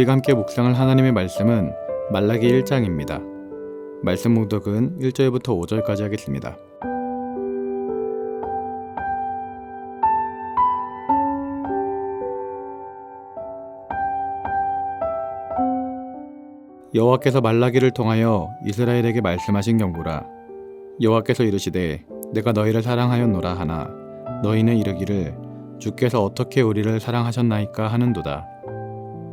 우리가 함께 묵상할 하나님의 말씀은 말라기 1장입니다. 말씀 묵독은 1절부터 5절까지 하겠습니다. 여호와께서 말라기를 통하여 이스라엘에게 말씀하신 경고라 여호와께서 이르시되 내가 너희를 사랑하였노라 하나 너희는 이르기를 주께서 어떻게 우리를 사랑하셨나이까 하는도다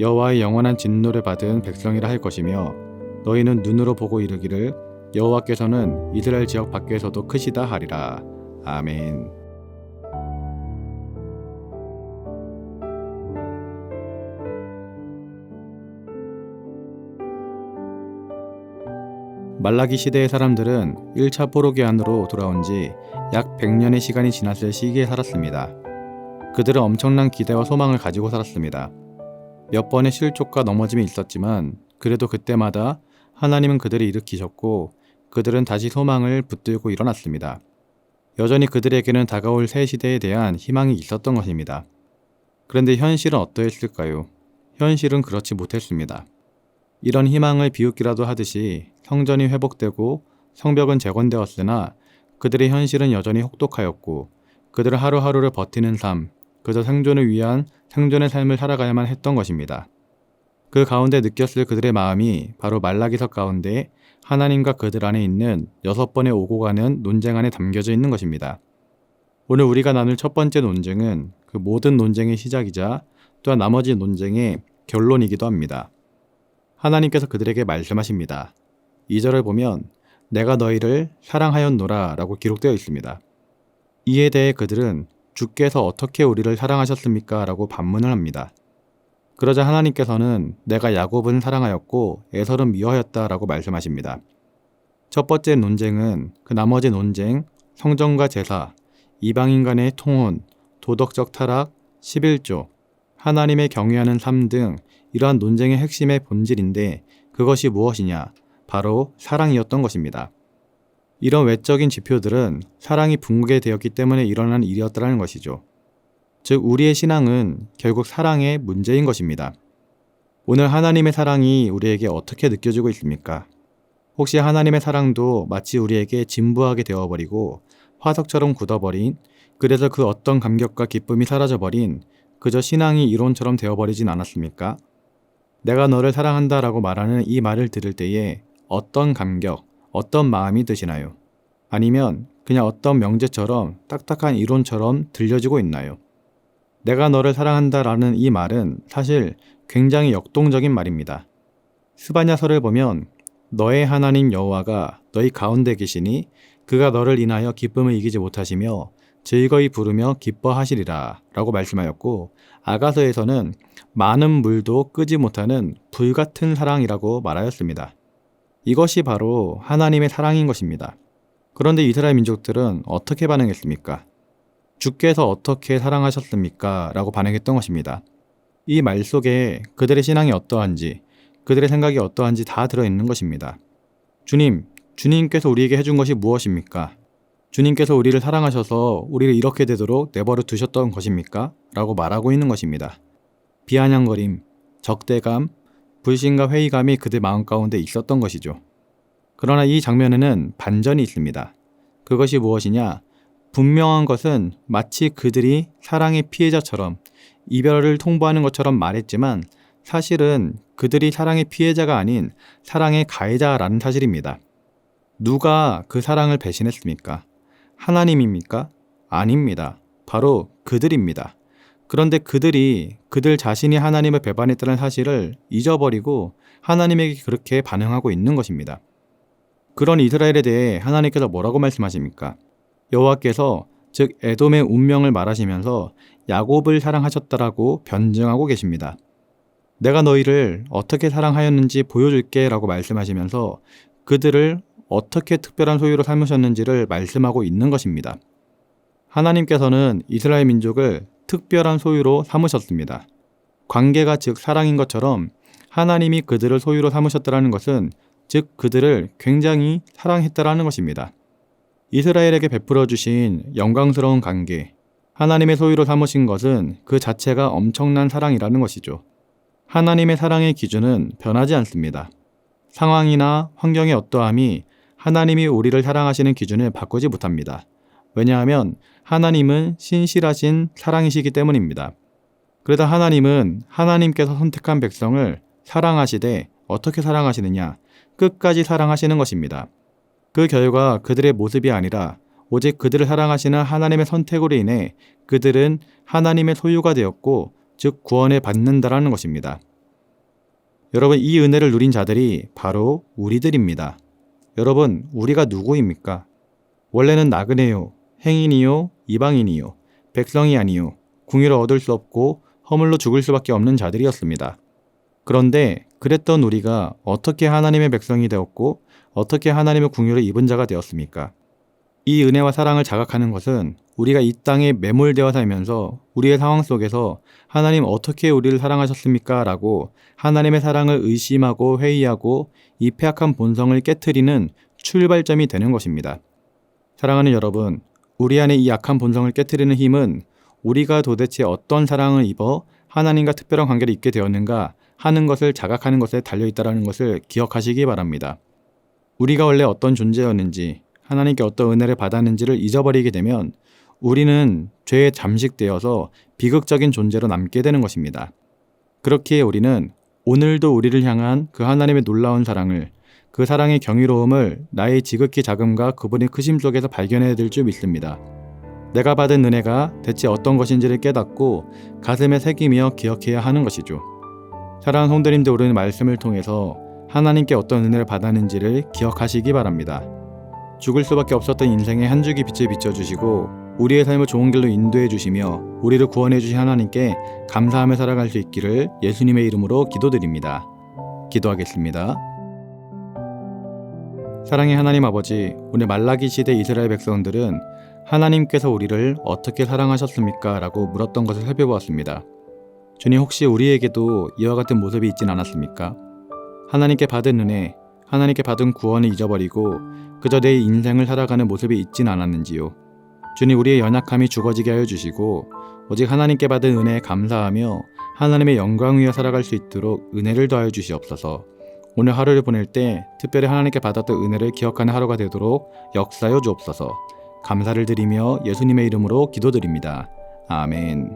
여호와의 영원한 진노를 받은 백성이라 할 것이며 너희는 눈으로 보고 이르기를 여호와께서는 이스라엘 지역 밖에서도 크시다 하리라 아멘 말라기 시대의 사람들은 1차 포로기 안으로 돌아온 지 약 100년의 시간이 지났을 시기에 살았습니다. 그들은 엄청난 기대와 소망을 가지고 살았습니다. 몇 번의 실족과 넘어짐이 있었지만 그래도 그때마다 하나님은 그들을 일으키셨고 그들은 다시 소망을 붙들고 일어났습니다. 여전히 그들에게는 다가올 새 시대에 대한 희망이 있었던 것입니다. 그런데 현실은 어떠했을까요? 현실은 그렇지 못했습니다. 이런 희망을 비웃기라도 하듯이 성전이 회복되고 성벽은 재건되었으나 그들의 현실은 여전히 혹독하였고 그들은 하루하루를 버티는 삶, 그저 생존을 위한 생존의 삶을 살아가야만 했던 것입니다. 그 가운데 느꼈을 그들의 마음이 바로 말라기서 가운데 하나님과 그들 안에 있는 여섯 번의 오고 가는 논쟁 안에 담겨져 있는 것입니다. 오늘 우리가 나눌 첫 번째 논쟁은 그 모든 논쟁의 시작이자 또한 나머지 논쟁의 결론이기도 합니다. 하나님께서 그들에게 말씀하십니다. 2절을 보면 내가 너희를 사랑하였노라 라고 기록되어 있습니다. 이에 대해 그들은 주께서 어떻게 우리를 사랑하셨습니까? 라고 반문을 합니다. 그러자 하나님께서는 내가 야곱은 사랑하였고 에설은 미워하였다 라고 말씀하십니다. 첫 번째 논쟁은 그 나머지 논쟁, 성전과 제사, 이방인 간의 통혼, 도덕적 타락, 11조, 하나님의 경외하는 삶 등 이러한 논쟁의 핵심의 본질인데 그것이 무엇이냐? 바로 사랑이었던 것입니다. 이런 외적인 지표들은 사랑이 붕괴 되었기 때문에 일어난 일이었다는 것이죠. 즉, 우리의 신앙은 결국 사랑의 문제인 것입니다. 오늘 하나님의 사랑이 우리에게 어떻게 느껴지고 있습니까? 혹시 하나님의 사랑도 마치 우리에게 진부하게 되어버리고 화석처럼 굳어버린 그래서 그 어떤 감격과 기쁨이 사라져버린 그저 신앙이 이론처럼 되어버리진 않았습니까? 내가 너를 사랑한다 라고 말하는 이 말을 들을 때에 어떤 감격, 어떤 마음이 드시나요? 아니면 그냥 어떤 명제처럼 딱딱한 이론처럼 들려지고 있나요? 내가 너를 사랑한다 라는 이 말은 사실 굉장히 역동적인 말입니다. 스바냐서를 보면 너의 하나님 여호와가 너희 가운데 계시니 그가 너를 인하여 기쁨을 이기지 못하시며 즐거이 부르며 기뻐하시리라 라고 말씀하였고 아가서에서는 많은 물도 끄지 못하는 불같은 사랑이라고 말하였습니다. 이것이 바로 하나님의 사랑인 것입니다. 그런데 이스라엘 민족들은 어떻게 반응했습니까? 주께서 어떻게 사랑하셨습니까? 라고 반응했던 것입니다. 이 말 속에 그들의 신앙이 어떠한지, 그들의 생각이 어떠한지 다 들어있는 것입니다. 주님, 주님께서 우리에게 해준 것이 무엇입니까? 주님께서 우리를 사랑하셔서 우리를 이렇게 되도록 내버려 두셨던 것입니까? 라고 말하고 있는 것입니다. 비아냥거림, 적대감, 불신과 회의감이 그들 마음 가운데 있었던 것이죠. 그러나 이 장면에는 반전이 있습니다. 그것이 무엇이냐? 분명한 것은 마치 그들이 사랑의 피해자처럼 이별을 통보하는 것처럼 말했지만 사실은 그들이 사랑의 피해자가 아닌 사랑의 가해자라는 사실입니다. 누가 그 사랑을 배신했습니까? 하나님입니까? 아닙니다. 바로 그들입니다. 그런데 그들이 그들 자신이 하나님을 배반했다는 사실을 잊어버리고 하나님에게 그렇게 반응하고 있는 것입니다. 그런 이스라엘에 대해 하나님께서 뭐라고 말씀하십니까? 여호와께서 즉 에돔의 운명을 말하시면서 야곱을 사랑하셨다라고 변증하고 계십니다. 내가 너희를 어떻게 사랑하였는지 보여줄게 라고 말씀하시면서 그들을 어떻게 특별한 소유로 삼으셨는지를 말씀하고 있는 것입니다. 하나님께서는 이스라엘 민족을 특별한 소유로 삼으셨습니다. 관계가 즉 사랑인 것처럼 하나님이 그들을 소유로 삼으셨다라는 것은 즉 그들을 굉장히 사랑했다라는 것입니다. 이스라엘에게 베풀어 주신 영광스러운 관계, 하나님의 소유로 삼으신 것은 그 자체가 엄청난 사랑이라는 것이죠. 하나님의 사랑의 기준은 변하지 않습니다. 상황이나 환경의 어떠함이 하나님이 우리를 사랑하시는 기준을 바꾸지 못합니다. 왜냐하면 하나님은 신실하신 사랑이시기 때문입니다. 그러다 하나님은 하나님께서 선택한 백성을 사랑하시되 어떻게 사랑하시느냐? 끝까지 사랑하시는 것입니다. 그 결과 그들의 모습이 아니라 오직 그들을 사랑하시는 하나님의 선택으로 인해 그들은 하나님의 소유가 되었고 즉 구원을 받는다라는 것입니다. 여러분 이 은혜를 누린 자들이 바로 우리들입니다. 여러분 우리가 누구입니까? 원래는 나그네요, 행인이요, 이방인이요, 백성이 아니요, 궁유를 얻을 수 없고 허물로 죽을 수밖에 없는 자들이었습니다. 그런데 그랬던 우리가 어떻게 하나님의 백성이 되었고 어떻게 하나님의 궁유를 입은 자가 되었습니까? 이 은혜와 사랑을 자각하는 것은 우리가 이 땅에 매몰되어 살면서 우리의 상황 속에서 하나님 어떻게 우리를 사랑하셨습니까? 라고 하나님의 사랑을 의심하고 회의하고 이 폐악한 본성을 깨뜨리는 출발점이 되는 것입니다. 사랑하는 여러분, 우리 안에 이 약한 본성을 깨뜨리는 힘은 우리가 도대체 어떤 사랑을 입어 하나님과 특별한 관계를 있게 되었는가 하는 것을 자각하는 것에 달려 있다는 것을 기억하시기 바랍니다. 우리가 원래 어떤 존재였는지 하나님께 어떤 은혜를 받았는지를 잊어버리게 되면 우리는 죄에 잠식되어서 비극적인 존재로 남게 되는 것입니다. 그렇기에 우리는 오늘도 우리를 향한 그 하나님의 놀라운 사랑을 그 사랑의 경이로움을 나의 지극히 작음과 그분의 크심 속에서 발견해야 될 줄 믿습니다. 내가 받은 은혜가 대체 어떤 것인지를 깨닫고 가슴에 새기며 기억해야 하는 것이죠. 사랑하는 성도님들 오늘 말씀을 통해서 하나님께 어떤 은혜를 받았는지를 기억하시기 바랍니다. 죽을 수밖에 없었던 인생의 한 줄기 빛을 비춰주시고 우리의 삶을 좋은 길로 인도해 주시며 우리를 구원해 주신 하나님께 감사하며 살아갈 수 있기를 예수님의 이름으로 기도드립니다. 기도하겠습니다. 사랑의 하나님 아버지, 오늘 말라기 시대 이스라엘 백성들은 하나님께서 우리를 어떻게 사랑하셨습니까? 라고 물었던 것을 살펴보았습니다. 주님 혹시 우리에게도 이와 같은 모습이 있진 않았습니까? 하나님께 받은 은혜, 하나님께 받은 구원을 잊어버리고 그저 내 인생을 살아가는 모습이 있진 않았는지요. 주님 우리의 연약함이 죽어지게 하여 주시고 오직 하나님께 받은 은혜에 감사하며 하나님의 영광 위에 살아갈 수 있도록 은혜를 더하여 주시옵소서. 오늘 하루를 보낼 때 특별히 하나님께 받았던 은혜를 기억하는 하루가 되도록 역사여 주옵소서. 감사를 드리며 예수님의 이름으로 기도드립니다. 아멘.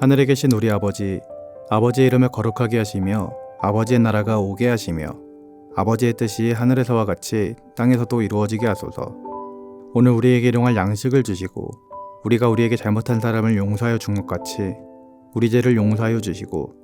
하늘에 계신 우리 아버지, 아버지의 이름을 거룩하게 하시며 아버지의 나라가 오게 하시며 아버지의 뜻이 하늘에서와 같이 땅에서도 이루어지게 하소서. 오늘 우리에게 일용할 양식을 주시고 우리가 우리에게 잘못한 사람을 용서하여 준 것 같이 우리 죄를 용서하여 주시고